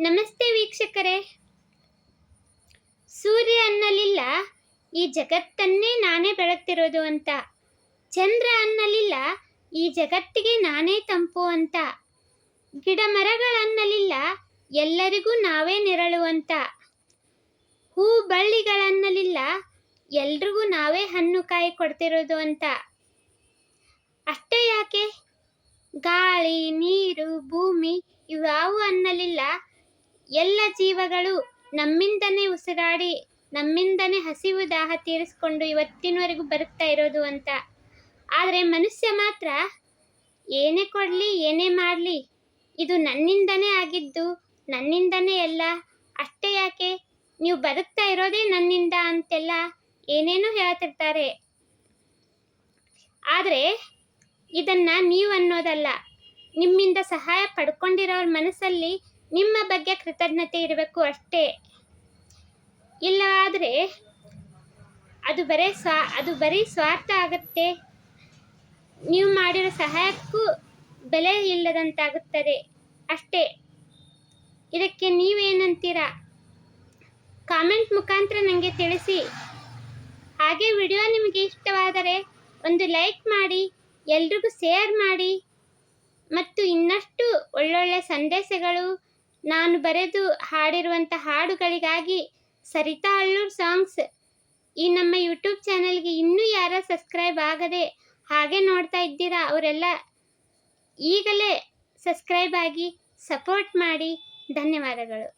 ನಮಸ್ತೆ ವೀಕ್ಷಕರೇ. ಸೂರ್ಯ ಅನ್ನಲಿಲ್ಲ, ಈ ಜಗತ್ತನ್ನೇ ನಾನೇ ಬೆಳಗ್ತಿರೋದು ಅಂತ. ಚಂದ್ರ ಅನ್ನಲಿಲ್ಲ, ಈ ಜಗತ್ತಿಗೆ ನಾನೇ ತಂಪು ಅಂತ. ಗಿಡ ಮರಗಳನ್ನಲಿಲ್ಲ ಎಲ್ಲರಿಗೂ ನಾವೇ ನೆರಳು ಅಂತ. ಹೂ ಬಳ್ಳಿಗಳನ್ನಲಿಲ್ಲ ಎಲ್ರಿಗೂ ನಾವೇ ಹಣ್ಣು ಕಾಯಿ ಕೊಡ್ತಿರೋದು ಅಂತ. ಅಷ್ಟೇ ಯಾಕೆ? ಗಾಳಿ, ನೀರು, ಭೂಮಿ ಇವ್ಯಾವು ಅನ್ನಲಿಲ್ಲ ಎಲ್ಲ ಜೀವಗಳು ನಮ್ಮಿಂದನೇ ಉಸಿರಾಡಿ, ನಮ್ಮಿಂದನೇ ಹಸಿವು ದಾಹ ತೀರಿಸ್ಕೊಂಡು ಇವತ್ತಿನವರೆಗೂ ಬರುತ್ತಾ ಇರೋದು ಅಂತ. ಆದರೆ ಮನುಷ್ಯ ಮಾತ್ರ ಏನೇ ಕೊಡಲಿ, ಏನೇ ಮಾಡಲಿ, ಇದು ನನ್ನಿಂದನೇ ಆಗಿದ್ದು, ನನ್ನಿಂದನೇ ಎಲ್ಲ ಅಷ್ಟೇ ಯಾಕೆ? ನೀವು ಬದುಕ್ತಾ ಇರೋದೇ ನನ್ನಿಂದ ಅಂತೆಲ್ಲ ಏನೇನೋ ಹೇಳ್ತಿರ್ತಾರೆ. ಆದರೆ ಇದನ್ನು ನೀವು ಅನ್ನೋದಲ್ಲ. ನಿಮ್ಮಿಂದ ಸಹಾಯ ಪಡ್ಕೊಂಡಿರೋರ ಮನಸ್ಸಲ್ಲಿ ನಿಮ್ಮ ಬಗ್ಗೆ ಕೃತಜ್ಞತೆ ಇರಬೇಕು ಅಷ್ಟೇ. ಇಲ್ಲವಾದರೆ ಅದು ಬರೀ ಸ್ವಾ, ಅದು ಬರೀ ಸ್ವಾರ್ಥ ಆಗುತ್ತೆ. ನೀವು ಮಾಡಿರೋ ಸಹಾಯಕ್ಕೂ ಬೆಲೆ ಇಲ್ಲದಂತಾಗುತ್ತದೆ ಅಷ್ಟೇ. ಇದಕ್ಕೆ ನೀವೇನಂತೀರಾ? ಕಾಮೆಂಟ್ ಮುಖಾಂತರ ನನಗೆ ತಿಳಿಸಿ. ಹಾಗೆ ವಿಡಿಯೋ ನಿಮಗೆ ಇಷ್ಟವಾದರೆ ಒಂದು ಲೈಕ್ ಮಾಡಿ, ಎಲ್ರಿಗೂ ಶೇರ್ ಮಾಡಿ. ಮತ್ತು ಇನ್ನಷ್ಟು ಒಳ್ಳೊಳ್ಳೆ ಸಂದೇಶಗಳು ನಾನು ಬರೆದು ಹಾಡಿರುವಂಥ ಹಾಡುಗಳಿಗಾಗಿ ಸರಿತಾ ಅಳ್ಳೂರ್ ಸಾಂಗ್ಸ್ ಈ ನಮ್ಮ ಯೂಟ್ಯೂಬ್ ಚಾನಲ್ಗೆ ಇನ್ನೂ ಯಾರ ಸಬ್ಸ್ಕ್ರೈಬ್ ಆಗದೆ ಹಾಗೆ ನೋಡ್ತಾ ಇದ್ದೀರಾ, ಅವರೆಲ್ಲ ಈಗಲೇ ಸಬ್ಸ್ಕ್ರೈಬ್ ಆಗಿ ಸಪೋರ್ಟ್ ಮಾಡಿ. ಧನ್ಯವಾದಗಳು.